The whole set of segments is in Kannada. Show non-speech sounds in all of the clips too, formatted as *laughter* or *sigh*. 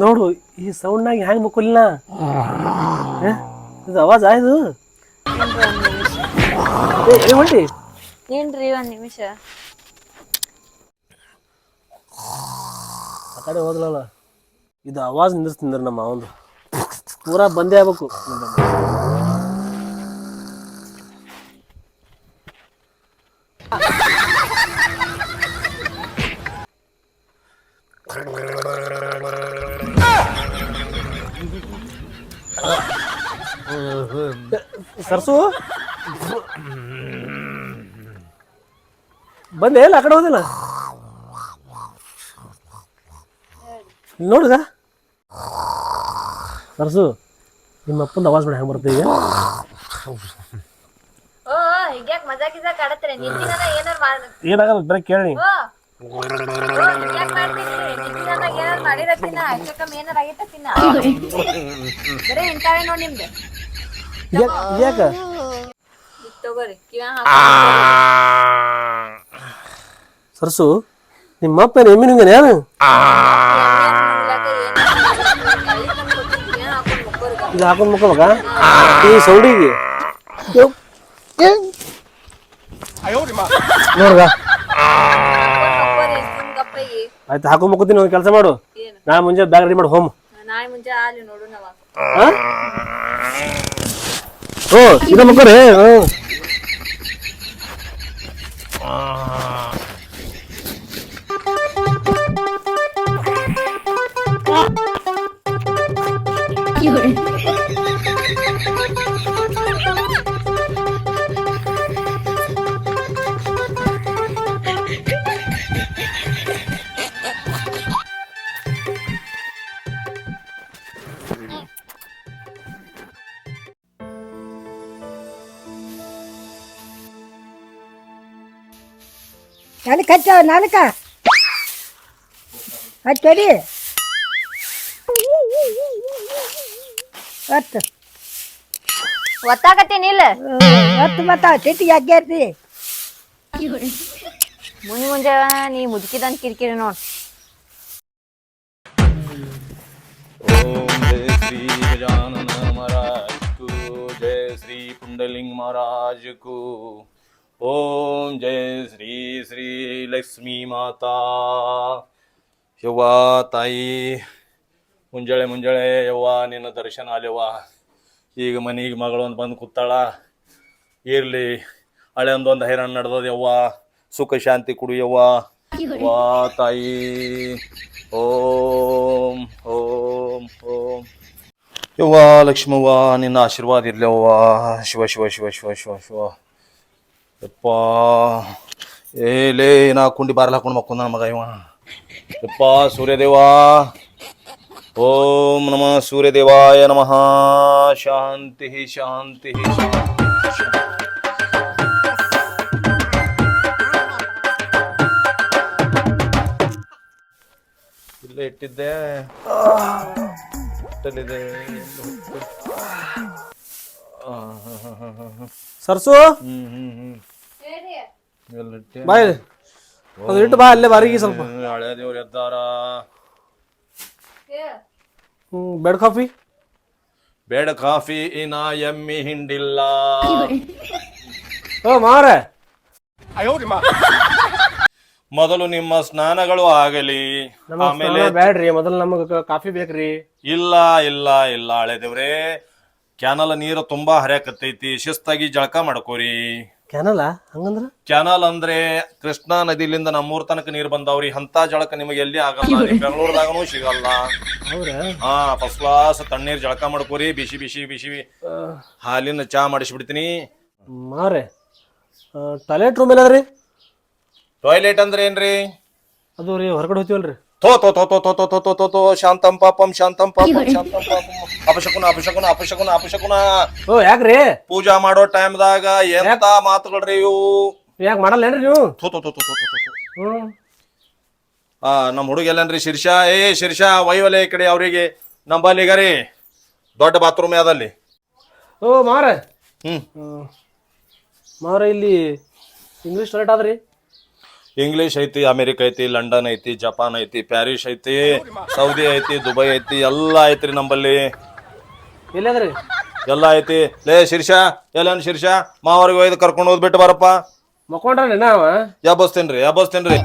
ನೋಡು ಈ ಸೌಂಡ್ನಾಗ ಹ್ಯಾಂಗ್ ಮಕ್ಕೊಲಿನ? ಇದು ಅವಾಜ್ ಆಯ್ತು ಏ ಎಲ್ಲಿ ಹೊಂಟಿ ಏನ್ರಿ ಒಂದ್ ನಿಮಿಷ. ಆ ಕಡೆ ಹೋದ್ಲಲ್ಲ ಇದು ಅವಾಜ್ ನಿಂದಿಸ್ತಿಂದ್ರ ನಮ್ಮ ಅವಂದು ಪೂರಾ ಬಂದೇ ಆಗ್ಬೇಕು. *laughs* ಸರ್ಸು? ಬಂದೆ ಇಲ್ಲ ಆ ಕಡೆ ಹೋದಿಲ್ಲ? ಸರ್ಸು ನಿಮ್ಮ ಅಪ್ಪನ ಅವಾಜ್ ಮಾಡಿ ಹೆಂಗೆ ಬರ್ತೀವಿ ಈಗ? ಓ ಹೀಗ್ಯಾಕ್ ಮಜಾ ಗಿಜಾ ಕಾಡತ್ರಿ ಏನಾರ ಮಾಡ್ ಏನಾಗಲ್ಲ ಬರೀ ಕೇಳಿ. ಏನಾರ ಮಾಡಿರತ್ತಿನ ಹೆಚ್ಚು ಕಮ್ಮಿ ಏನಾರ ಆಗೈತ ತಿನ್ನ. ಬರೀ ನೋಡಿ ನಿಮ್ದು. ಯಾಕ ಸರ್ಸು ನಿಮ್ಮ ಅಪ್ಪ ಏನು? ಇದು ಹಾಕೊಂಡು ಮುಕ್ಕೋಬೇಕಾ ಈ ಸೌಡಿಗೆ? ನೋಡ್ಗ. ಆಯ್ತು ಹಾಕೋ ಮುಕ್ಕೋತೀನಿ ಒಂದು ಕೆಲಸ ಮಾಡು. ನಾ ಮುಂಜಾನೆ ಬ್ಯಾಗ್ ರೆಡಿ ಮಾಡಿ ಹೋಮ್. ನಾಳೆ ಮುಂಜಾನೆ ಆಲಿ ನೋಡು ನಾವ. 어, 이러면 그래. 어. 아. 이걸. நலுக்கச்சா நலுக்க அச்சடி ಒತ್ತು ಒತ್ತಾಗತ್ತೇನಿಲ್ಲ ಒತ್ತು ಮತ್ತ ಚಿಟ್ಟಿ ಯಾಕೆ ಇರ್ತಿ ಮುಂಜೆ ಮುಂಜೆ ನೀ ಮುದುಕಿದಂತ ಕಿರಿಕಿರಿ ನೋಡ್ गजानन महाराज को जय श्री पुंडलिंग महाराज को ಓಂ ಜಯ ಶ್ರೀ ಶ್ರೀ ಲಕ್ಷ್ಮೀ ಮಾತಾ. ಯವ್ವ ತಾಯಿ, ಮುಂಜಾಳೆ ಮುಂಜಾಳೆ ಯವ್ವ, ನಿನ್ನ ದರ್ಶನ ಆಲ್ಯವ್ವ ಈಗ ಮನೆಗೆ ಮಗಳು ಅಂತ ಬಂದು ಕೂತಾಳ. ಇರಲಿ, ಹಳೆ ಒಂದೊಂದು ಹೈರಾಣ ನಡೆದದ ಯವ್ವ. ಸುಖ, ಶಾಂತಿ ಕೊಡು ಯವ್ವ. ವಾ ತಾಯಿ, ಓಂ ಓಂ ಓಂ. ಯವ್ವ ಲಕ್ಷ್ಮವ್ವ, ನಿನ್ನ ಆಶೀರ್ವಾದ ಇರ್ಲವ್ವ ಶಿವ ಶಿವ ಶಿವ ಶಿವ ಶಿವ ಶಿವ. ಯಪ್ಪ ಏಲೇ ನಾ ಕುಂಡಿ ಬಾರ್ಲ ಹಾಕೊಂಡು ಮಕ್ಕೊಂದ ಮಗ ಇವ. ಯಪ್ಪ ಸೂರ್ಯದೇವ. ಓಂ ನಮಃ ಸೂರ್ಯದೇವಾಯ ನಮಃ. ಶಾಂತಿ ಶಾಂತಿ ಶಾಂತಿ. ಇಲ್ಲೇ ಇಟ್ಟಿದ್ದೆ. ಇಟ್ಟಲ್ಲಿದೆ. ಸರ್ಸು? ಹ್ಮ್ ಹ್ಮ್ ಹ್ಮ್? ಬಾಯ್ ಅದು ಇಟ್ಟು ಬಾ ಅಲ್ಲೇ ಬಾರಿಗೆ ಸ್ವಲ್ಪ. ಹ್ಮ್, ಹಳೆ ದೇವ್ರು ಎದ್ದಾರ. ಹ್ಞೂ ಬೆಡ್ ಕಾಫಿ? ಬೇಡ ಕಾಫಿ ಇನ ಎಮ್ಮಿ ಹಿಂಡಿಲ್ಲ. ಓ ಮಾರೆ ಮೊದಲು ನಿಮ್ಮ ಸ್ನಾನಗಳು ಆಗಲಿ. ಆಮೇಲೆ ಬ್ಯಾಡ್ರಿ ಮೊದಲು ನಮಗ ಕಾಫಿ ಬೇಕ್ರಿ. ಇಲ್ಲ ಇಲ್ಲ ಇಲ್ಲ ಹಳೆ ದೇವ್ರೆ. ಕ್ಯಾನಲ್ ನೀರು ತುಂಬಾ ಹರಿಯಾಕತ್ತೈತಿ. ಶಿಸ್ತಾಗಿ ಜಳಕ ಮಾಡ್ಕೋರಿ. ಕ್ಯಾನಲ್ಲ ಹಂಗಂದ್ರ? ಕ್ಯಾನಲ್ ಅಂದ್ರೆ ಕೃಷ್ಣಾ ನದಿಲಿಂದ ನಮ್ಮೂರ್ ತನಕ ನೀರ್ ಬಂದಾವ್ರಿ. ಅಂತ ಜಳಕ ನಿಮಗೆ ಎಲ್ಲಿ ಆಗಲ್ಲ. ರೀ. ಬೆಂಗಳೂರದಾಗನೂ ಸಿಗಲ್ಲ. ಹಾ ಫಸ್ಟ್ ಕ್ಲಾಸ್ ತಣ್ಣೀರ್ ಜಳಕ ಮಾಡ್ಕೋರಿ. ಬಿಸಿ ಬಿಸಿ ಬಿಸಿ ಹಾಲಿನ ಚಾ ಮಾಡಿಸ್ಬಿಡ್ತೀನಿ. ಮಾರೆ. ಟಾಯ್ಲೆಟ್ ರೂಮ್ ಎಲ್ಲ ಅದ್ರಿ ಟಾಯ್ಲೆಟ್ ಅಂದ್ರೆ ಏನ್ರಿ? ಅದು ರೀ ಹೊರಗಡೆ ಹೋಗ್ತೀವಲ್ರಿ? ಥೋ ಥೋ ಥೋ ಥೋ ಥೋ ಥೋ ಥೋ ಥೋ ಥೋ ಥೋ ಶಾಂತಂ ಪಾಪಂ ಶಾಂತಂ ಪಾಪಂ ಶಾಂತಂ ಪಾಪಂ ಅಪಶಕುನ ಅಪಶಕುನ ಅಪಶಕುನ ಅಪಶಕುನ ಓ ಯಾಕ್ರಿ ಪೂಜಾ ಮಾಡೋ ಟೈಮ್ದಾಗ ಎಂತ ಮಾತುಗಳ್ರಿ ಇವು ಯಾಕೆ ಮಾಡಲ್ಲೇನ್ರಿ ನೀವು ಥೋ ಥೋ ಥೋ ಥೋ ಥೋ ಥೋ ಆ ನಮ್ಮ ಹುಡುಗ ಎಲ್ಲನ್ರಿ ಶಿರ್ಷಾ ಏ ಶಿರ್ಷಾ ವೈವಲೆ ಈ ಕಡೆ ಅವರಿಗೆ ನಂಬಲ್ಲಿಗ ರೀ ದೊಡ್ಡ ಬಾತ್ರೂಮ್ ಯಾವ್ದಲ್ಲಿ ಓ ಮಾರ ಹ್ಮ್ ಮಾರ ಇಲ್ಲಿ ಇಂಗ್ಲೀಷ್ ಟಾಯ್ಲೆಟ್ ಆದ್ರಿ ಇಂಗ್ಲಿಷ್ ಐತಿ ಅಮೆರಿಕ ಐತಿ ಲಂಡನ್ ಐತಿ ಜಪಾನ್ ಐತಿ ಪ್ಯಾರಿಸ್ ಐತಿ ಸೌದಿ ಐತಿ ದುಬೈ ಐತಿ ಎಲ್ಲ ಐತ್ರಿ ನಂಬಲ್ಲಿ. ಎಲ್ಲಾ ಎಲ್ಲ ಐತಿ. ಲೇ ಶಿರ್ಷ ಎಲ್ಲನ್ ಶಿರ್ಷ? ಮಾವರಿಗೆ ಒಯ್ದು ಕರ್ಕೊಂಡು ಹೋಗ್ಬಿಟ್ಟು ಬಾರಪ್ಪ. ಮಕ್ಕೊಂಡ್ರ ನಾವ? ಯಾಬಸ್ತೇನ್ರಿ ಯಾಬಸ್ತೇನ್ರಿ.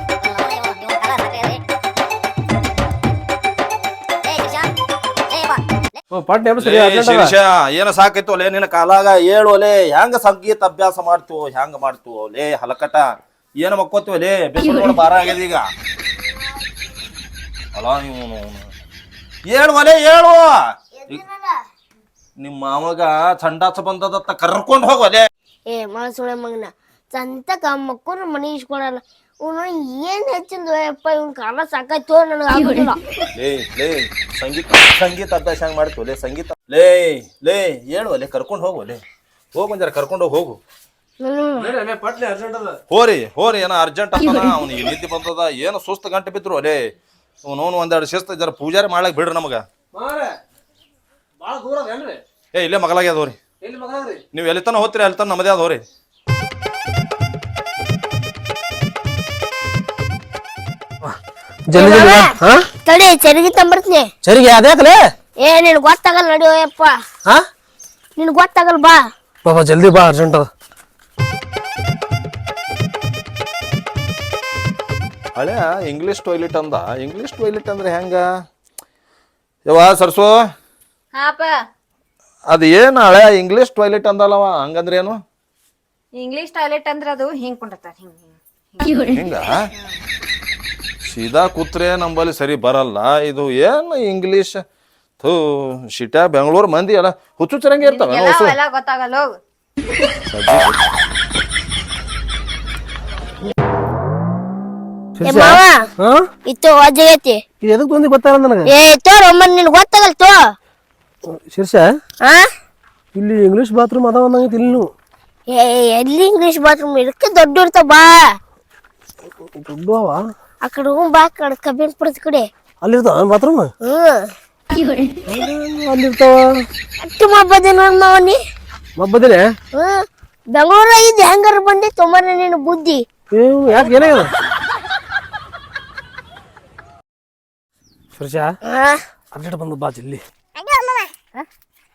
ಶಿರ್ಷ ಏನ ಸಾಕೈತು ಒಲೆ ನಿನ್ನ ಕಾಲಾಗ ಏಳು ಒಲೆ ಹೆಂಗ ಸಂಗೀತ ಅಭ್ಯಾಸ ಮಾಡ್ತು ಹೆಂಗ ಮಾಡ್ತು ಲೇ ಹಲಕಟ. ಏನ ಮಕ್ಕೋತೀವಿ? ಲೇ ಬಿಸಿಲು ಭಾರ ಆಗ್ಯದ ಈಗ. ಅಲ್ಲ ನೀವು ಏಳು ಒಲೆ ಏಳು. ನಿಮ್ಮ ಮಾಮಗ ಚಂಡಾಸ ಬಂದದತ್ತ ಕರ್ಕೊಂಡು ಹೋಗೋಲೆ ಏ ಮನಸ್ಸೊಳೆ ಮಗನ. ಸಂತಕ ಮಕ್ಕಳು ಮನೆ ಇಸ್ಕೊಡಲ್ಲ ಇವನು ಏನ್ ಹೆಚ್ಚಿಂದ ಅಪ್ಪ ಇವ್ನ ಕಾಲ ಸಾಕಾಯ್ತು ನನಗೆ ಆಗುದಿಲ್ಲ. ಲೇ ಲೇ ಸಂಗೀತ ಸಂಗೀತ ಅಭ್ಯಾಸ ಹೆಂಗ್ ಮಾಡ್ತು ಲೇ ಸಂಗೀತ ಲೇ ಲೇ ಏಳು ಅಲ್ಲೇ ಕರ್ಕೊಂಡು ಹೋಗು ಲೇ. ಹೋಗು ಅಂದ್ರೆ ಕರ್ಕೊಂಡು ಹೋಗು. ನಡಿ, ಅಮ್ಮೆ, ಪಟ್ನೆ ಅರ್ಜೆಂಟ್ ಅದ. ಹೋರಿ ಹೋರಿ ಏನೋ ಅರ್ಜೆಂಟ್ ಅಂತ ಅವ್ನಿಗೆ. ನಿದ್ದೆ ಬಂದದ ಏನು ಸುಸ್ತು ಗಂಟೆ ಬಿದ್ರು ಅಲೇ. ಅವನು ಒಂದೆರಡು ಶಿಸ್ತು ಜರ ಪೂಜಾರಿ ಮಾಡ್ಲಾಕ್ ಬಿಡ್ರಿ ನಮಗ. ಏ ಇಲ್ಲೇ ಮಗಲಾಗ್ಯದ ಹೋರಿ. ನೀವು ಎಲ್ಲಿ ತನ ಹೋಗ್ತೀರಿ ಅಲ್ಲಿ ತನ ನಮ್ಮದೇ ಅದ ಹೋರಿ. ಜಲ್ದಿ ಜಲ್ದಿ ಬಾ. ಹಾ? ತಡಿ ಚರಿಗೆ ತಂಬರ್ತೀನಿ ಸರಿಗೆ ಅದ್ಯಾಕಲೇ ಏ ನಿನ್ ಗೊತ್ತಾಗಲ್ಲ ನಡಿಯೋ ಯಪ್ಪ ಹಾ? ನಿನ್ ಗೊತ್ತಾಗಲ್ಲ ಬಾ. ಬಾಬಾ ಜಲ್ದಿ ಬಾ ಅರ್ಜೆಂಟ್ ಅದ. ಹಳೆ ಇಂಗ್ಲೀಷ್ ಟಾಯ್ಲೆಟ್ ಅಂದ. ಇಂಗ್ಲೀಷ್ ಟಾಯ್ಲೆಟ್ ಅಂದ್ರೆ ಹೆಂಗ? ಯವ್ವ ಸರ್ಸು? ಹಾಪ ಅದು ಏನು ಹಳೆ ಇಂಗ್ಲೀಷ್ ಟಾಯ್ಲೆಟ್ ಅಂದಲ್ಲವ? ಹಂಗಂದ್ರೆ ಏನು? ಇಂಗ್ಲಿಷ್ ಟಾಯ್ಲೆಟ್ ಅಂದ್ರೆ ಅದು ಹಿಂಗ್ ಕುಂಡಿರ್ತಾರ ಹಿಂಗ್ ಸೀದಾ ಕೂತ್ರೆ ನಂಬಲ್ಲಿ ಸರಿ ಬರಲ್ಲ. ಇದು ಏನು ಇಂಗ್ಲೀಷ್ ಥೂ ಶಿಟ್ಯಾ ಬೆಂಗಳೂರು ಮಂದಿ ಅಲ್ಲ ಹುಚ್ಚು ಚರಂಗಿ ಇರ್ತಾವ ಎಲ್ಲ ಗೊತ್ತಾಗಲ್ಲ ಹೋಗು. ಏ ಮಾವ ಹಾ? ಇತ್ತು ಅಜ್ಜಗೈತಿ ಇದು ಎದಕ್ ಬಂದಿ ಗೊತ್ತಾಗಲ್ಲ ನನಗೆ? ಏ ತೋರ್ ಒಮ್ಮನ್ ನಿನ್ ಗೊತ್ತಾಗಲ್ಲ ತೋ. ಶೀರ್ಷ? ಹಾ ಇಲ್ಲಿ ಇಂಗ್ಲಿಷ್ ಬಾತ್ರೂಮ್ ಅದಾವ ಅನ್ನಂಗೈತಿ ಇಲ್ಲಿ ನೀವು. ಏ ಎಲ್ಲಿ ಇಂಗ್ಲಿಷ್ ಬಾತ್ರೂಮ್ ಇದಕ್ಕೆ ದೊಡ್ಡ ಇರ್ತಾವ ಬಾ. ದೊಡ್ಡ ಅವ? ಆ ಕಡೆ ಹ್ಞೂ ಬಾ ಆ ಕಡೆ ಕಬ್ಬಿನ ಕಡೆ. ಅಲ್ಲಿರ್ತಾವ ಬಾತ್ರೂಮ್ ಹ್ಮ್ ಅಲ್ಲಿರ್ತಾವ. ಅಟ್ಟು ಮಬ್ಬದೆ ನೋಡ್ ಮಾವನಿ ಮಬ್ಬದಿಲೆ? ಹ್ಮ್ ಬೆಂಗಳೂರ ಇದ್ದು ಹೆಂಗಾರ ಬಂದಿ ತುಂಬಾನೇ ನಿನ್ನ ಬುದ್ಧಿ. ಏ ಯಾಕೆ ಏನಾಗ್ಯದ? ಅರ್ಜೆಂಟ್ ಬಂದು ಬಾ ಜಲ್ಲಿ.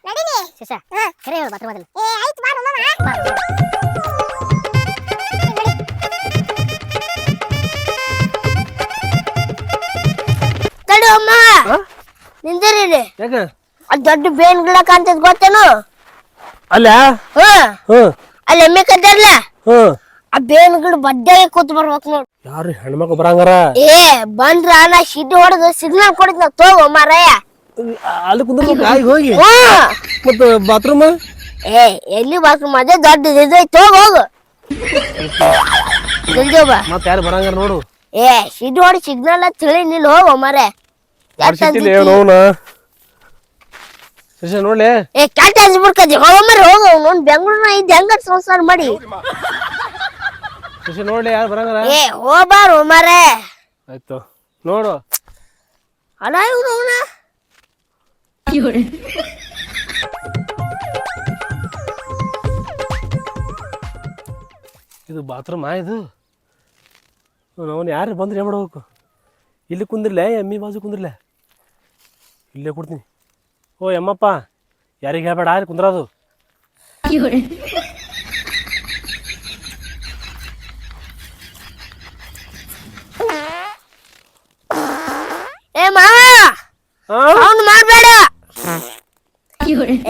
ನಡೀನಿ ಕರೆ ಹೇಳು ಮೊದಲು ಏ ಆಯ್ತು ಬಾರು ತಡಿ ಅಮ್ಮ ಹಾ? ನಿಂದಿರಿ ಯಾಕೆ ಅಲ್ಲಿ ದೊಡ್ಡ ಬೇನ್ ಗಿಡ ಕಾಣ್ತದ ಗೊತ್ತೇನು? ಅಲ್ಲ? ಹ್ಮ್ ಹ್ಮ್ ಅಲ್ಲಿ ಎಮ್ಮೆ ಕದ್ದಾರಲ್ಲ ಹ್ಮ್ ಆ ಬೇನ್ ಗಿಡ ಬಡ್ಡಾಗೆ ಕೂತ್ ಬರ್ಬೇಕು ನೋಡು. ಯಾರು ಹೆಣ್ಮಕ್ಳು ಬರಂಗಾರ? ಏ ಬಂದ್ರ ನಾ ಶಿಡ್ಡಿ ಹೊಡೆದು ಸಿಗ್ನಲ್ ಕೊಡಿದ್ ನಾ ತಗೋ ಮಾರಾಯ. ಅಲ್ಲಿ ಕುಂದ್ರ ಹೋಗಿ. ಹ್ಮ್ ಮತ್ತ ಬಾತ್ರೂಮ್ ಏ ಎಲ್ಲಿ ಬಾತ್ರೂಮ್ ಅದೇ ದೊಡ್ಡ ಇದೈತಿ ಹೋಗ್ ಹೋಗು. ಜಲ್ದಿ ಹೋಗ ಮತ್ತ ಯಾರು ಬರಂಗಾರ ನೋಡು. ಏ ಶಿಡ್ ಹೊಡಿ ಸಿಗ್ನಲ್ ಅಂತ ಹೇಳಿ ನಿಲ್ ಹೋಗು ಮಾರೆ ಮಾಡ್ಸಿಟ್ಟಿಲ್ಲ ನೋವ್ನ ಶೀರ್ಷ ನೋಡ್ಲಿ. ಏ ಕೆಟ್ಟ ಹಚ್ಬಿಡ್ಕದಿ ಹೋಗ ಮರಿ ಹೋಗು. ನೋಡ್ ಬೆಂಗ್ಳೂರ್ನ ಇದ್ದು ಹೆಂಗ ಸಂಸಾರ ಮಾಡಿ. ಶೀರ್ಷ ನೋಡ್ಲಿ ಯಾರು ಬರಂಗಾರ ಏ ಮಾರೇ. ಆಯ್ತು. ನೋಡು. ಅಲ್ಲ ಇವ್ನು ಅವನ? ಇದು ಬಾತ್ರೂಮ್ ಇದು? ಅವನು ಯಾರು ಬಂದ್ರೆ ಏನು ಮಾಡ್ಬೇಕು? ಇಲ್ಲಿ ಕುಂದಿರ್ಲೆ ಎಮ್ಮಿ ಬಾಜು ಕುಂದಿರ್ಲೆ? ಇಲ್ಲೇ ಕೊಡ್ತೀನಿ. ಓ ಎಮ್ಮಪ್ಪ ಯಾರಿಗೆ ಹೇಳ್ಬೇಡ ಯಾರು ಕುಂದ್ರದು ಏ ಮಾವ ಹಾಂ ಅವ್ನು ಮಾಡಬೇಡ.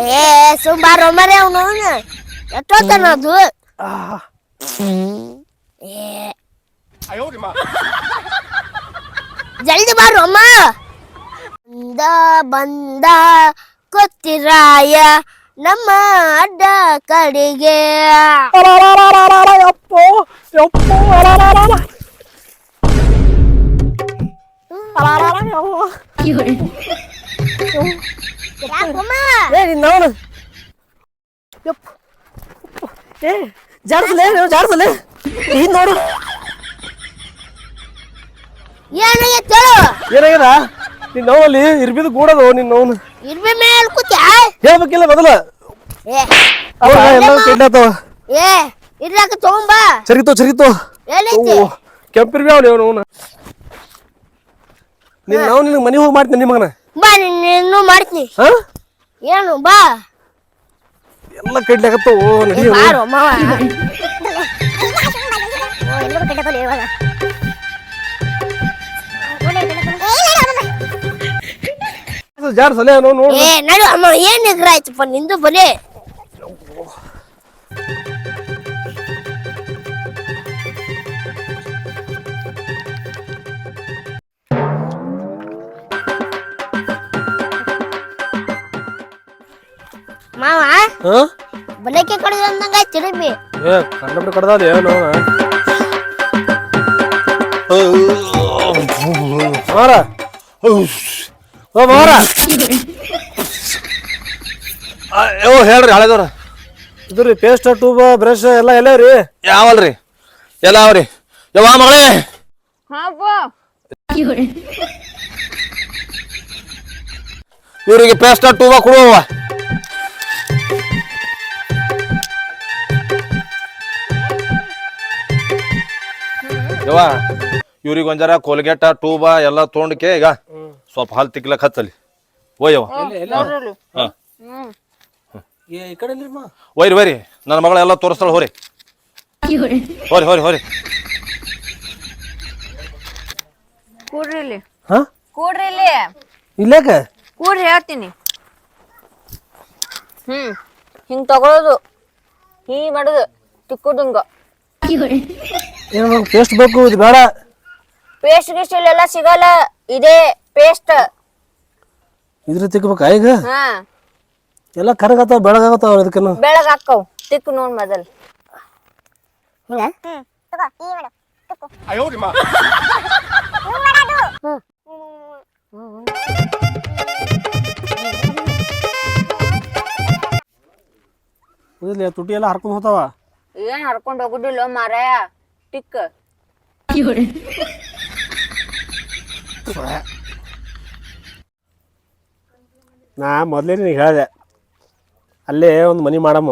ಏ ಸುಂಬಾರ ಮರೆ ಅವನು. ಅವನು ಎಷ್ಟೊತ್ತಾನ ಅದು ಏ. ಜಲ್ದಿ ಬಾರು ಅಮ್ಮ ಬಂದ ಬಂದ ಕೊತ್ತಿರಾಯ ನಮ್ಮ ಅಡ್ಡ ಕಡೆಗೆ. ಯಪ್ಪೋ ಯಪ್ಪೋ ಅಲಾಲಾಲಾಲ. ಯಾಕಮ್ಮ ಏ ನಿನ್ನವನು ಯಪ್ಪ. ಏ ಜಾಡ್ಸಲೆ ಜಾಡ್ಸಲೆ ಹಿಂದ್ ನೋಡು. ಏನಾಗೈತೆ ಏನಾಗ್ಯದ? ನಿನ್ನ ನೋವಲ್ಲಿ ಇರ್ಬಿದ್ದು ಕೂಡದು ನಿನ್ನ ನೋವು ಇರ್ಬಿ ಮೇಲೆ ಕೂತ್ಯಾ ಹೇಳ್ಬೇಕಿಲ್ಲ ಮೊದಲ. ಏ ಅವಾಗ ಎಲ್ಲ ಕೆಡ್ಡಾತವ ಏ ಇರ್ಲಾಕ ತಗೊಂಬಾ. ಸರಿತೋ ಸರಿತೋ. ಎಲ್ಲೈತಿ ಕೆಂಪಿರ್ಬಿ ಅವನು ಅವನು ಅವನು ನೀನು ನಾವು ನಿನ್ ಮನೆ ಹೋಗಿ ಮಾಡ್ತೀನಿ ನಿಮಗನ ಬಾ ನೀನು ಮಾಡ್ತೀನಿ. ಹಾ? ಏನು ಬಾ. ಎಲ್ಲ ಕಡ್ಲಾಕತ್ತವು ನಡಿ ಬಾರೋ ಮಾವ. ಜಾರ್ ಸಲ ನೋಡು ನೋಡು. ಏ ನಡು ಅಮ್ಮ ಏನ್ ಎಗ್ರ ಆಯ್ತಪ್ಪ ನಿಂದು ಬರೀ ಹಾ? ಬಲಕ್ಕೆ ಕಡಿದ ಅಂದಂಗ ತಿರುಗಿ ಏ ಕಂಡಬಿಟ್ಟು ಕಡ್ದಾದ ಏನು ಮಾರ. ಓ ಮಾರ. ಓ ಹೇಳ್ರಿ ಹಳೆದವ್ರ. ಇದು ರೀ ಪೇಸ್ಟ್ ಟ್ಯೂಬ್ ಬ್ರಷ್ ಎಲ್ಲ ಎಲ್ಲ ರೀ? ಯಾವಲ್ರಿ? ಎಲ್ಲ ಅವ್ರಿ. ಯಾವ ಮಗಳೇ. ಇವ್ರಿಗೆ ಪೇಸ್ಟ್ ಟೂಬ ಕೊಡುವ ಯವ್ವ ಇವ್ರಿಗೆ ಒಂಜರ ಕೋಲ್ಗೇಟ ಟೂಬಾ ಎಲ್ಲ ತೊಗೊಂಡ್ಕೆ ಈಗ ಸ್ವಲ್ಪ ಹಾಲು ತಿಕ್ಲಕ್ ಹತ್ತಲಿ ಓಯವ್ವ ಹಾ. ಈ ಕಡೆ ಇಲ್ರಿಮ್ಮ ಒಯ್ರಿ ಒಯ್ರಿ ನನ್ನ ಮಗಳೆಲ್ಲ ತೋರಿಸ್ತಾಳ ಹೋರಿ. ಹೋರಿ ಹೋರಿ ಹೋರಿ. ಕೂಡ್ರಿ ಇಲ್ಲಿ. ಹಾ? ಕೂಡ್ರಿ ಇಲ್ಲಿ. ಇಲ್ಲೇಕ? ಕೂಡ್ರಿ ಹೇಳ್ತೀನಿ. ಹ್ಮ್. ಹಿಂಗ್ ತಗೊಳೋದು. ಹೀ ಮಾಡುದು. ತಿಕ್ಕುದಂಗ. ಏನು ಪೇಸ್ಟ್ ಬೇಕು ಇದು ಬೇಡ. ಪೇಸ್ಟ್ ಗಿಸ್ಟ್ ಇಲ್ಲೆಲ್ಲ ಸಿಗಲ್ಲ. ಇದೇ ಪೇಸ್ಟ್. ಇದ್ರ ತಿಕ್ಬೇಕಾ ಈಗ? ಹಾ. ಎಲ್ಲ ಕರಗತ್ತಾವ ಬೆಳಗಾಗತ್ತಾವ ಅದಕ್ಕೇನು ಬೆಳಗ್ ಹಾಕವ್ ತಿಕ್ಕು ನೋಡ್ ಮೊದಲ್. ತುಟಿ ಎಲ್ಲ ಹರ್ಕೊಂಡು ಹೋತಾವ ಏನ್ ಹರ್ಕೊಂಡ್ ಹೋಗುದಿಲ್ಲ ಮಾರಾಯ ಟಿಕ್ ನಾ ಮೊದಲೇ ನಿನಗೆ ಹೇಳಿದೆ. ಅಲ್ಲೇ ಒಂದು ಮನೆ ಮಾಡಮ್ಮ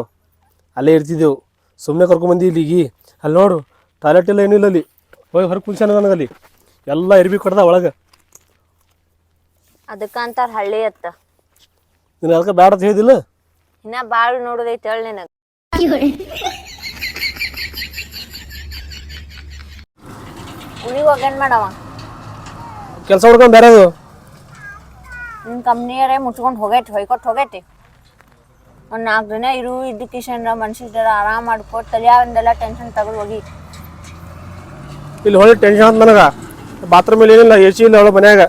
ಅಲ್ಲೇ ಇರ್ತಿದ್ದೆವು. ಸುಮ್ಮನೆ ಕರ್ಕೊಂಬಂದಿ ಇಲ್ಲಿಗೆ ಅಲ್ಲಿ ನೋಡು ಟಾಯ್ಲೆಟ್ ಎಲ್ಲ ಏನೂ ಇಲ್ಲ ಅಲ್ಲಿ. ಹೋಗಿ ಹೊರಗೆ ಕುಲ್ಸ್ಯಾನ ನನಗಲ್ಲಿ ಎಲ್ಲ ಇರ್ಬಿ ಕೊಡ್ದ ಒಳಗೆ. ಅದಕ್ಕಂತಾರ ಹಳ್ಳಿ ಅತ್ತ. ನಿನಗೆ ಅದಕ್ಕೆ ಬೇಡ ಅಂತ ಹೇಳಿದಿಲ್ಲ? ಇನ್ನ ಬಾಳ್ ನೋಡುದೈತಿ ಹೇಳ ನಿನಗ. ಒಗ್ಗರಣೆ ಮಾಡವ? ಕೆಲಸ ಹುಡ್ಕೊಂಡು ಬೇರೆದು? ನಿಮ್ಮ ಕಂಪ್ನಿಯರೇ ಮುಚ್ಕೊಂಡ್ ಹೋಗೈತಿ ಹೊಯ್ಕೊಟ್ ಹೋಗೈತಿ. ಒಂದ್ ನಾಲ್ಕು ದಿನ ಇರು ಎಜುಕೇಶನ್ ಮನ್ಸಿಗೆ ಜರ ಆರಾಮ್ ಮಾಡ್ಕೊಟ್ ತಲಿಯಾಗಿಂದೆಲ್ಲ ಟೆನ್ಷನ್ ತಗೊಂಡು ಹೋಗಿ. ಇಲ್ಲಿ ಹೊಳಿ ಟೆನ್ಷನ್ ಅಂತ ನನಗೆ. ಬಾತ್ರೂಮಲ್ಲಿ ಏನಿಲ್ಲ ಎ ಸಿ ಇಲ್ಲ ಅವಳು ಮನ್ಯಾಗ.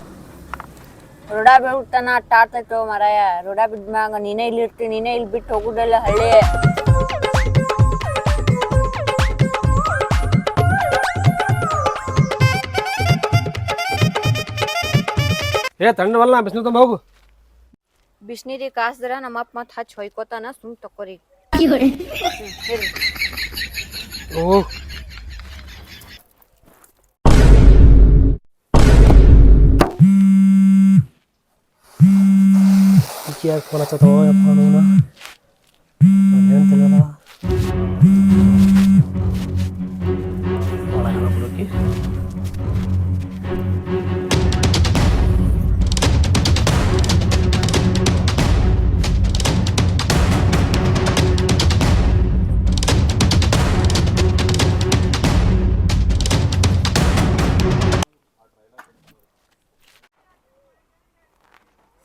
ರೋಡಾ ಬೀಳ್ತಾನ ಅಟ್ಟಾಡ್ತೈತೋ ಮರಾಯ. ರೋಡಾ ಬಿದ್ಮ್ಯಾಗ ನೀನೇ ಇಲ್ಲಿ ಇರ್ತೀನಿ ನೀನೇ ಇಲ್ಲಿ ಬಿಟ್ಟು ಹೋಗುದಲ್ಲ ಹಳ್ಳಿ ಏ ತಣ್ಣವಲ್ಲ ಬಿಸಿಲು ತುಂಬ ಹೋಗು. ಬಿಸ್ನೀರಿ ಕಾಸ್ದ್ರ ನಮ್ಮಪ್ಪ ಮತ್ ಹಚ್ ಹೊಯ್ಕೋತಾನ ಸುಮ್ ತಕೋರಿ ಓ. ಈಕಿ ಯಾಕೆ ಫೋನ್ ಹಚ್ಚತ್ತೋ ಯಪ್ಪ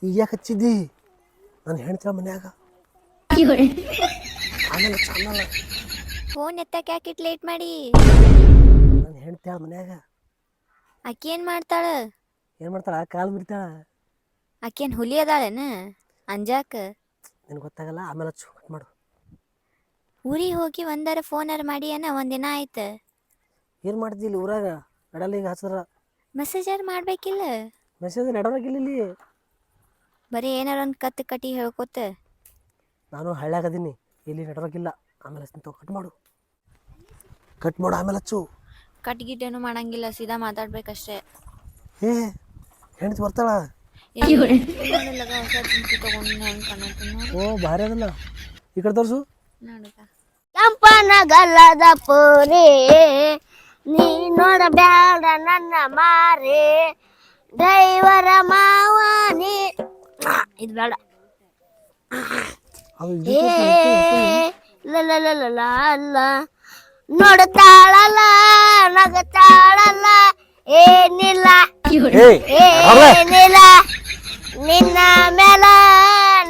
ಈಗ ಯಾಕೆ ಹಚ್ಚಿದ್ದಿ? ನಾನು ಹೇಳ್ತೇವೆ ಮನ್ಯಾಗ. ಆಮೇಲೆ ಚಾನಲ್ ಫೋನ್ ಎತ್ತಕ್ಕೆ ಯಾಕೆ ಲೇಟ್ ಮಾಡಿ? ನಾನು ಹೇಳ್ತೀಯ ಮನ್ಯಾಗ? ಆಕಿ ಏನು ಮಾಡ್ತಾಳ? ಏನು ಮಾಡ್ತಾಳ? ಕಾಲು ಬಿಡ್ತಾಳ ಏನು ಹುಲಿ ಅದಾಳೇನ? ಅಂಜಾಕ? ನಿನಗೆ ಗೊತ್ತಾಗಲ್ಲ ಆಮೇಲೆ ಹಚ್ಚು ಕಟ್ ಮಾಡು. ಊರಿಗೆ ಹೋಗಿ ಒಂದರ ಫೋನರ್ ಮಾಡಿ ಏನ ಒಂದಿನ ಆಯ್ತು? ಏನು ಮಾಡ್ತಿದ್ದಿ ಇಲ್ಲಿ ಊರಾಗ? ನಡಲ್ಲ ಈಗ ಹಚ್ಚಿದ್ರ? ಮೆಸೇಜರ್ ಮಾಡ್ಬೇಕಿಲ್ಲ? ಮೆಸೇಜ್ ನಡೋರಾಗಿಲ್ಲ ಇಲ್ಲಿ. ಬರೀ ಏನಾರ ಒಂದು ಕತ್ತು ಕಟ್ಟಿ ಹೇಳ್ಕೊತ ನಾನು ಹಳ್ಳಾಗದೀನಿ ಇಲ್ಲಿ ನಡೋರಾಗಿಲ್ಲ ಆಮೇಲೆ ಹಚ್ತೀನಿ ಕಟ್ ಮಾಡು ಕಟ್ ಮಾಡು ಆಮೇಲೆ ಹಚ್ಚು ಕಟ್ ಗಿಟ್ ಏನು ಮಾಡಂಗಿಲ್ಲ ಸೀದಾ ಮಾತಾಡ್ಬೇಕಷ್ಟೇ ಏ ಹೆಣ್ತಿ ಬರ್ತಾಳ ಓ ಭಾರಿ ಅದಲ್ಲ ಈ ಕಡೆ ತೋರಿಸು ನೋಡುಗ ಪೂರಿ ನೀ ನೋಡಬ್ಯಾಡ ನನ್ನ ಮಾರೆ ಡ್ರೈವರ ಮಾವ ನೀ ಇದು ಬೇಡ. ಅದು ಏ ಲ ಲ ಲ ಲ ಲ ಲ. ನೋಡ್ತಾಳಲ್ಲ ನಗತಾಳಲ್ಲ. ಏನಿಲ್ಲ ನಿನ್ನ ಮೇಲ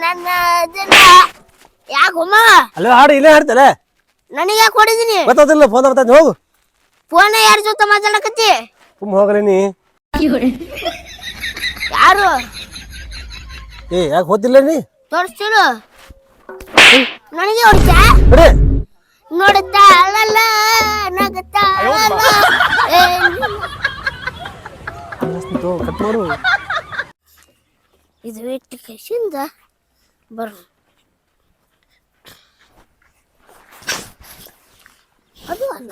ನನ್ನ ದಿನ. ಯಾಕಮ್ಮ ಅಲ್ಲೇ ಹಾಡು ಇಲ್ಲೇ ಹಾಡ್ತಲ್ಲ ನನಗೆ ಯಾಕೆ ಹೊಡಿದೀನಿ? ಗೊತ್ತಾದಿಲ್ಲ ಫೋನ್ ಬರ್ತೈತೆ ಹೋಗು. ಫೋನ್ ಯಾರ ಜೊತೆ ಮಾತಾಡಕತ್ತಿ ಹೋಗಲಿ ನೀ. ಯಾರು? ಏ ಯಾಕೆ ಹೋದಿಲ್ಲ ನೀ? ತೋರಿಸ್ತಿರು. ನನಗೆ ಹೊಡಿತಾ? ಬಿಡಿ ನೋಡುತ್ತಾಳಲ್ಲ ನಗುತ್ತಾಳಲ್ಲ. ಕಟ್ ಮಾಡು. ಇದು ಇಟ್ಟು ಕಸಿಂದ ಬರು ಅದು ಅಲ್ಲ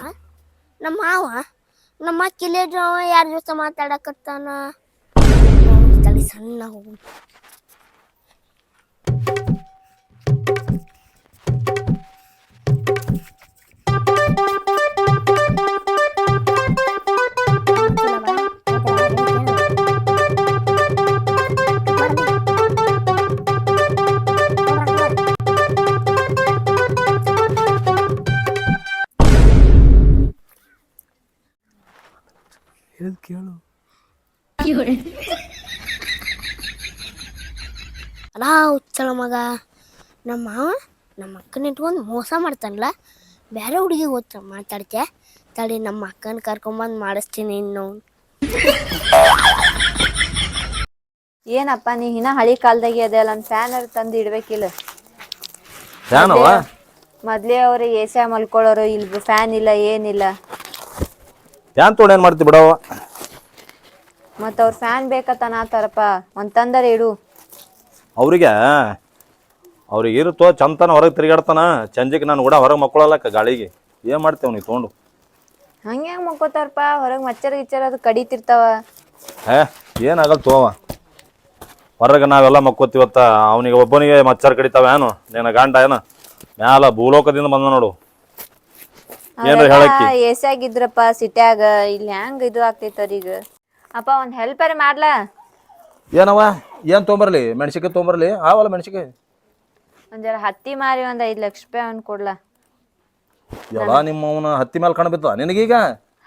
ನಮ್ಮ ಮಾವ ನಮ್ಮ ಕಿಲೇಜ್ ಅವ ಯಾರ ಜೊತೆ ಮಾತಾಡಕತ್ತಾನ? ತಲೆ ಸಣ್ಣ ಹೋಗು ನಮ್ಮ ಮಾವ ನಮ್ಮ ಅಕ್ಕನ ಇಟ್ಕೊಂಡು ಮೋಸ ಮಾಡ್ತಾನಲ್ಲ ಬೇರೆ ಹುಡುಗಿ ಓದ್ತ ಮಾತಾಡ್ತೆ? ತಡಿ ನಮ್ಮ ಅಕ್ಕನ ಕರ್ಕೊಂಬಂದು ಮಾಡಿಸ್ತೀನಿ ಇನ್ನು. ಏನಪ್ಪ ನೀ ಇನ್ನ ಹಳಿ ಕಾಲದಾಗೆ ಅದೇ ಅಲ್ಲ ಫ್ಯಾನ್ ತಂದು ಇಡ್ಬೇಕಿಲ್ಲ ಫ್ಯಾನವ ಮೊದ್ಲೇ ಅವ್ರು ಎ ಸಿ ಮಲ್ಕೊಳ್ಳೋರು ಇಲ್ಲಿ ಫ್ಯಾನ್ ಇಲ್ಲ ಏನಿಲ್ಲ. ಫ್ಯಾನ್ ತೊಗೊಂಡು ಏನು ಮಾಡ್ತಿ ಬಿಡವ ಮತ್ತ ಅವ್ರ ಫ್ಯಾನ್ ಬೇಕತ್ತ ಆತಾರಪ್ಪ ಒಂದ್ ತಂದರೆ ಇಡು. ಅವ್ರಿಗೆ? ಅವ್ರಿಗೆ ಇರುತ್ತೋ ಚಂತನ ಹೊರಗೆ ತಿರುಗಾಡ್ತಾನ ಚಂಜಿಗೆ ನಾನು ಕೂಡ ಹೊರಗೆ ಮಕ್ಕಳಲ್ಲಕ್ಕ ಗಾಳಿಗೆ. ಏನ್ ಮಾಡ್ತೇವೆ ನೀವು ತೊಗೊಂಡು? ಹಂಗೆ ಹೆಂಗ್ ಮಕ್ಕೋತಾರಪ್ಪ ಹೊರಗೆ ಮಚ್ಚರ ಗಿಚ್ಚರ ಅದು ಕಡಿತಿರ್ತಾವ. ಹೇ ಏನಾಗಲ್ಲ ತೋವ ಹೊರಗೆ ನಾವೆಲ್ಲ ಮಕ್ಕೋತೀವತ್ತ ಅವನಿಗೆ ಒಬ್ಬನಿಗೆ ಮಚ್ಚರ್ ಕಡಿತಾವ ಏನು? ನಿನ್ನ ಗಾಂಡ ಏನ? ಮ್ಯಾಲ ಭೂಲೋಕದಿಂದ ಬಂದ ನೋಡು. ಏನ್ರ ಹೇಳಕ್ಕಿ? ಎ ಸಿಟ್ಯಾಗ ಇಲ್ಲಿ ಹೆಂಗ್ ಇದು ಆಗ್ತೈತ ಅವ್ರೀಗ ಅಪ್ಪ ಒಂದ್ ಹೆಲ್ಪರ್ ಮಾಡ್ಲಾ? ಏನವ ಏನು ತೊಂಬರ್ಲಿ ಮೆಣಸಿಕಾಯಿ ತೊಂಬರ್ಲಿ ಆವಲ್ಲ ಮೆಣಸಿಕಾಯಿ ಒಂದ್ ಜರ ಹತ್ತಿ ಮಾರಿ ಒಂದ್ ಐದ್ ಲಕ್ಷ ರೂಪಾಯಿ ಅವ್ನ್ ಕೊಡ್ಲಾ. ಎಲ್ಲ ನಿಮ್ಮ ಅವನ ಹತ್ತಿ ಮೇಲೆ ಕಾಣಬೇಕು ಬಿತ್ತ ನಿನಗೀಗ?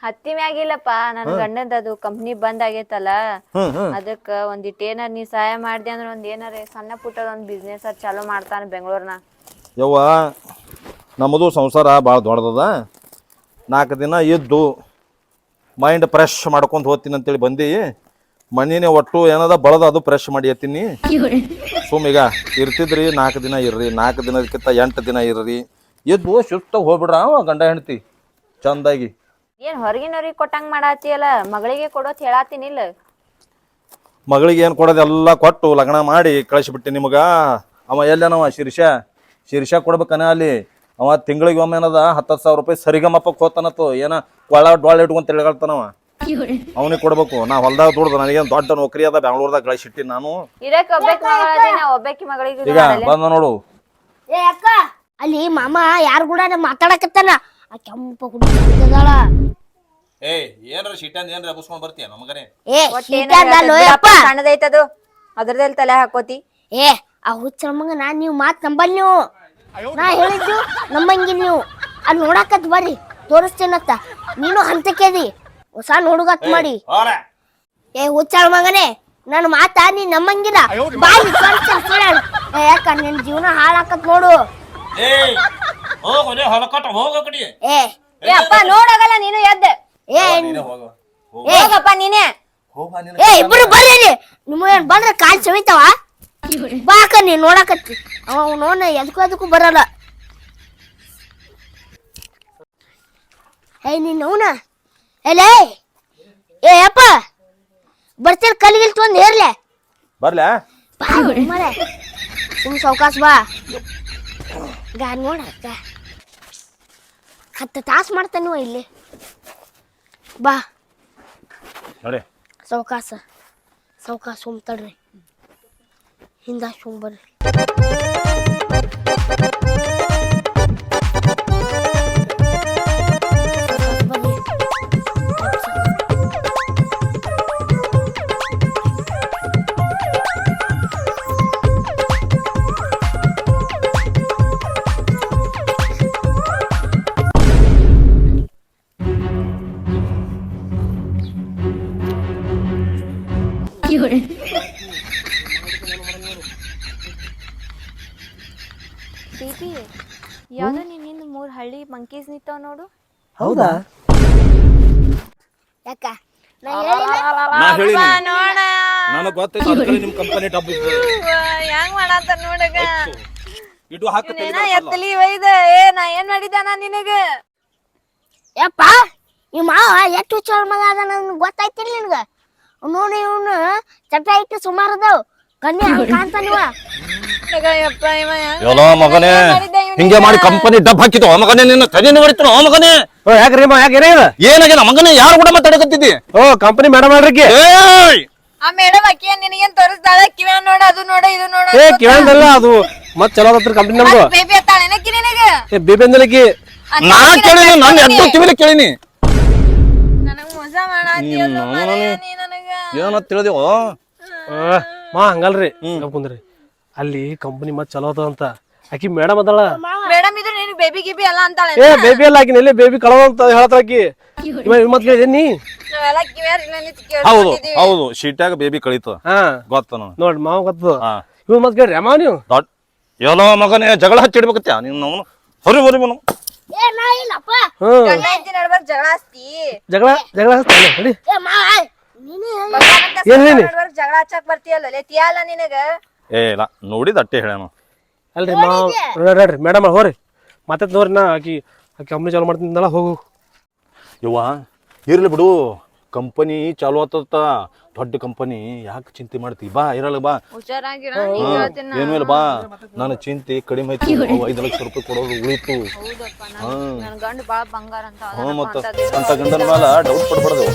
ಹತ್ತಿ ಮ್ಯಾಗಿಲ್ಲಪ್ಪ ನನ್ ಗಂಡದ ಅದು ಕಂಪ್ನಿ ಬಂದ್ ಆಗೈತಲ್ಲ. ಹ್ಮ್ ಹ್ಮ್. ಅದಕ್ಕ ಒಂದಿಟ್ ಏನಾರ ನೀ ಸಹಾಯ ಮಾಡ್ದೆ ಅಂದ್ರೆ ಒಂದ್ ಏನಾರ ಸಣ್ಣ ಪುಟ್ಟ ಒಂದ್ ಬಿಸ್ನೆಸ್ ಚಾಲೂ ಮಾಡ್ತಾನ ಬೆಂಗಳೂರ್ನ. ಯವ್ವ ನಮ್ಮದು ಸಂಸಾರ ಭಾಳ ದೊಡ್ಡದದ. ನಾಲ್ಕು ದಿನ ಇದ್ದು ಮೈಂಡ್ ಫ್ರೆಶ್ ಮಾಡ್ಕೊಂಡು ಹೋಗ್ತೀನಿ ಅಂತೇಳಿ ಬಂದು. ಮಣ್ಣಿನ ಒಟ್ಟು ಏನದ ಬಳದ ಅದು ಫ್ರೆಶ್ ಮಾಡಿ ಎತ್ತೀನಿ. ಸುಮ್ ಈಗ ಇರ್ತಿದ್ರಿ ನಾಲ್ಕು ದಿನ ಇರ್ರಿ ನಾಲ್ಕು ದಿನಕ್ಕಿಂತ ಎಂಟು ದಿನ ಇರ್ರಿ. ಎದ್ದು ಶಿಫ್ಟ್ ಹೋಗ್ಬಿಡ್ರ ಅವ ಗಂಡ ಹೆಂಡತಿ ಚಂದಾಗಿ. ಏನ್ ಹೊರಗಿನವ್ರಿಗೆ ಕೊಟ್ಟಂಗ್ ಮಾಡಾತಿಯಲ್ಲ ಮಗಳಿಗೆ ಕೊಡೋತ್ ಹೇಳಾತಿನಿಲ್ಲ ಮಗಳಿಗೆ ಏನು ಕೊಡೋದು ಎಲ್ಲ ಕೊಟ್ಟು ಲಗ್ನ ಮಾಡಿ ಕಳಿಸ್ಬಿಟ್ಟಿ ನಿಮಗೆ. ಅವ ಎಲ್ಲನವ ಶಿರ್ಷ? ಶಿರ್ಷ ಕೊಡ್ಬೇಕನ ಅಲ್ಲಿ? ಅವ ತಿಂಗಳಿಗೆ ಒಮ್ಮೆ ಏನದ ಹತ್ತು ಸಾವಿರ ರೂಪಾಯಿ ಸರಿಗಮಪ್ಪ ಹೋತಾನತ್ತು ಏನ ಕೊಳ ಡೊಳ್ಳೆ ಇಟ್ಕೊಂತ ತಿಳ್ಕೊಳ್ತಾನವ ಅವನಿಗೆ ಕೊಡ್ಬೇಕು. ನಾ ಹೊಲ್ದಾಗ ದುಡ್ದು ನನಗೇನು ದೊಡ್ಡ ನೌಕರಿ ಅದ ಬೆಂಗಳೂರ್ದಾಗ ಕಳಿಸಿಟ್ಟಿನಿ ನಾನು. ಒಬ್ಬಾಕಿ ಮಗಳ ನಾ ಒಬ್ಬಾಕಿ ಮಗಳಿಗೆ ಇದು ಈಗ ಮಾಡಲ್ಲ. ಬಂದ ನೋಡು. ಏ ಅಕ್ಕ ಅಲ್ಲಿ ಮಾಮ ಯಾರು ಕೂಡ ಮಾತಾಡಕತ್ತಾನ? ಆ ಕೆಂಪ ಹುಡುಗದಾಳ ಏಯ್ ಏನ್ರ ಶಿಟ್ಟಂದ್ ಏನ್ರ ಎಬ್ಸ್ಕೊಂಡ್ ಬರ್ತೀಯ ನಮಗನೆ ಏ ಸಣ್ಣದೈತದು ಅದ್ರದಲ್ಲಿ ತಲೆ ಹಾಕೋತಿ. ಏ ಆ ಹುಚ್ಚ ನಮ್ಮಂಗ ನಾ ನೀವು ಮಾತ್ ನಂಬಲ್ ನೀವು. ನಾ ಹೇಳಿದ್ದು ನಮ್ಮಂಗಿಲ್ ನೀವು. ಅಲ್ಲಿ ನೋಡಾಕತ್ ಬರ್ರಿ ತೋರಿಸ್ತೇನತ್ತ ನೀನು ಹಂತಕ್ಕೆದಿ ಹೊಸ ನೋಡುಗತ್ ಮಾಡಿ. ಏ ಹುಚ್ಚಾಳ ಮಗನೇ ನನ್ನ ಮಾತಾ ನೀ ನಮ್ಮಂಗಿಲ್ಲ. ಬಾಯಿ. ಏ ಯಾಕ ನಿನ್ ಜೀವನ ಹಾಳಾಕತ್ ನೋಡು. ಏ ಏ ಅಪ್ಪ ನೋಡಾಗಲ್ಲ ನೀನು ಎದ್ದ. ಏ ಹೋಗಪ್ಪ ನೀನೇ. ಏ ಇಬ್ರು ಬರ್ರಿ ನಿಮ್ಮ ಏನ್ ಬಂದ್ರೆ ಕಾಲ್ ಸವಿತಾವ? ಬಾಕ ನೀ ನೋಡಾಕತ್ತಿ. ಅವ ನೋಡ ಎದಕ್ಕೂ ಅದಕ್ಕೂ ಬರಲ್ಲ. ಏ ನೀನ್ ಅವನ? ಎಲೇ? ಏ ಅಪ್ಪ ಬರ್ತೀರ ಕಲ್ಗಿಲ್ ತೊಂದ್ ಏರ್ಲೆ? ಬರ್ಲ್ಯಾ ಬಾ ಮರೆ. ಸುಮ್ ಸೌಕಾಸ್ ಬಾ. ಗಾ ನೋಡ ಹತ್ತು ತಾಸು ಮಾಡ್ತಾನೆ ಇಲ್ಲಿ. ಬಾ. ನೋಡಿ. ಸೌಕಾಸ ಸೌಕಾಸ ಸುಮ್ ತಡ್ರಿ. ಹಿಂದ ಸುಮ್ ಬರ್ರಿ. ಬೇಬಿ ಯಾವ್ದೋ ನಿನ್ನಿಂದ ಮೂರ್ ಹಳ್ಳಿ ಮಂಕೀಸ್ ನಿಂತಾವ್ ನೋಡು. ಹೌದಾ? ಯಾಕ? ನಾ ಹೇಳಿಲ್ಲ? ನಾ ಹೇಳಿನಿ. ನನಗೆ ಗೊತ್ತೈತೆ ಅದಕ್ಕೆ ನಿಮ್ಮ ಕಂಪನಿ ಡಬ್ಬ ಹೆಂಗ್ ಮಾಡತ್ತ ನೋಡಗ ಇಟ್ಟು ಹಾಕತ್ತೆ ಏನ ಎತ್ತಲಿ ಒಯ್ದ. ಏ ನಾ ಏನ್ ನಿನಗ? ಯಪ್ಪ ಈ ಮಾವ ಎಷ್ಟು ಹುಚ್ಚರ ಮಗ ಅದ ನನ್ಗೆ ಗೊತ್ತಾಯ್ತಿಲ್ಲ ನಿನಗ. ನೋಡಿ ಇವನು ಚಟ ಇಟ್ಟು ಸುಮಾರು ಅದಾವ. ಹಂಗ ಕಾಣ್ತಾನಿವ ಯಪ್ಪ ಇವ ಹೆಂಗ್ ಎಲ್ಲೋ ಮಗನೇ ಹಿಂಗೆ ಮಾಡಿ ಕಂಪನಿ ಡಬ್ ಹಾಕಿತ್ತು ಮಗನೇ ನಿನ್ನ ತಲೆ ಹೊಡಿತಾನ ಮಗನೇ? ಓ ಯಾಕ್ರಿ ಯಾಕೆ ಏನಾಗಿದೆ? ಮಗನೇ ಯಾರು ಕೂಡ ಮಾತಾಡಕತ್ತಿದ್ದಿ? ಓ ಕಂಪನಿ ಮೇಡಮ್ ಮಾಡ್ರಿ ಏಯ್! ಆ ಮೇಡಮ್ ಅಕ್ಕಿ ನಿನಗೇನ್ ತೋರಿಸ್ತಾಳ ಕಿವ್ಯಾ ನೋಡ ಅದು ನೋಡ ಇದು ನೋಡ ಏ ಕೇಳಂದಲ್ಲ ಅದು ಮತ್ ಚಲೋ ಹತ್ರ ಕಂಪನಿ ನಮ್ದು. ಬೇಬಿ ಅತ್ತಾಳ ಏನಕ್ಕಿ ನಿನಗ? ಏ ಬೇಬಿ ಅಂದಲಕ್ಕಿ. ನಾ ಕೇಳಿನಿ ನನ್ನ ಎದ್ದು ಕಿವಿಲಿ ಕೇಳಿನಿ. ನನಗ್ ಮೋಸ ತಿಳಿದೆವು? ಮಾ ಹಂಗಲ್ರಿ. ಹಿಂಗ್ ಕುಂದ್ರಿ. ಅಲ್ಲಿ ಕಂಪನಿ ಮತ್ ಚಲೋ ಅದ ಅಂತ. ಆಕಿ ಮೇಡಮ್ ಅದಳ. ಮೇಡಮ್ ಬೇಬಿ ಗಿಬಿ ಎಲ್ಲ ಅಂತಾಳೆ. ಏ ಬೇಬಿ ಎಲ್ಲಿ ಬೇಬಿ ಕಳವ ಅಂತ ಆಕಿ. ಮತ್ ಕೇಳಿದೆ ನೀ? ನಾವೆಲ್ಲ ಕಿವ್ಯಾರ ಇಲ್ಲ ನಿಂತ್ ಹೌದು ಹೌದು. ಶೀಟ್ಯಾಗ ಬೇಬಿ ಕಳೀತು. ಹಾ. ಗೊತ್ತ ನನಗೆ. ನೋಡ್ ಮಾವ ಗೊತ್ತದ. ಹಾ. ಇವ್ ಮತ್ ಕೇಳ್ರಿ ಅಮ್ಮ ನೀವು? ದೊಡ್ಡ ಎಲ್ಲೋ ಮಗನೇ ಜಗಳ ಹಚ್ಚಿಡ್ಬೇಕತ್ಯ ನೀನು ಅವನು? ಹೊರಿ ಹೊರಿ ಮನು. ಏ ನಾ ಇಲ್ಲಪ್ಪ. ಹ್ಮ್. ಗಂಡ ಹೆಂಡತಿ ನಡ್ಬಾರ್ಕ್ ಜಗಳ ಹಚ್ತಿ ಜಗಳ ಜಗಳ ಹಚ್ತಾನೆ ನಡಿ ಏ ಮಾವ ನೀನೇ ನಡ್ಬಾರ್ಕ್ ಜಗಳ ಹಚ್ಚಕ್ ಬರ್ತೀಯಲ್ಲ ಲೇ ತಿಯಲ್ಲ ನಿನಗ? ಏ ಇಲ್ಲ ನೋಡಿದ ಅಟ್ಟೆ ಹೇಳ್ಯಾನು ಅಲ್ರಿ ಮಾವ ನೋಡ್ರಿ ಮೇಡಮ್ ಹೋರಿ ಮತ್ತೆ ನೋಡ್ರಿ ನಾ ಆಕಿ ಆಕಿ ಕಂಪ್ನಿ ಚಾಲು ಮಾಡ್ತಿದ್ದಲ್ಲ ಹೋಗು. ಯವ್ವ ಇರ್ಲಿ ಬಿಡು. ಕಂಪನಿ ಚಾಲು ಆತತ್ತ ದೊಡ್ಡ ಕಂಪನಿ ಯಾಕೆ ಚಿಂತೆ ಮಾಡ್ತಿ? ಬಾ ಇರಲ್ಲ ಬಾ. ಏನೂ ಇಲ್ಲ ಬಾ. ನನ್ನ ಚಿಂತೆ ಕಡಿಮೆ ಆಯ್ತು. ಐದು ಲಕ್ಷ ರೂಪಾಯಿ ಕೊಡೋದು ಉಳಿತು. ಹ್ಞೂ ಮತ್ತ ಅಂತ ಗಂಡನ ಮೇಲೆ ಡೌಟ್ ಪಡ್ಬಾರ್ದು.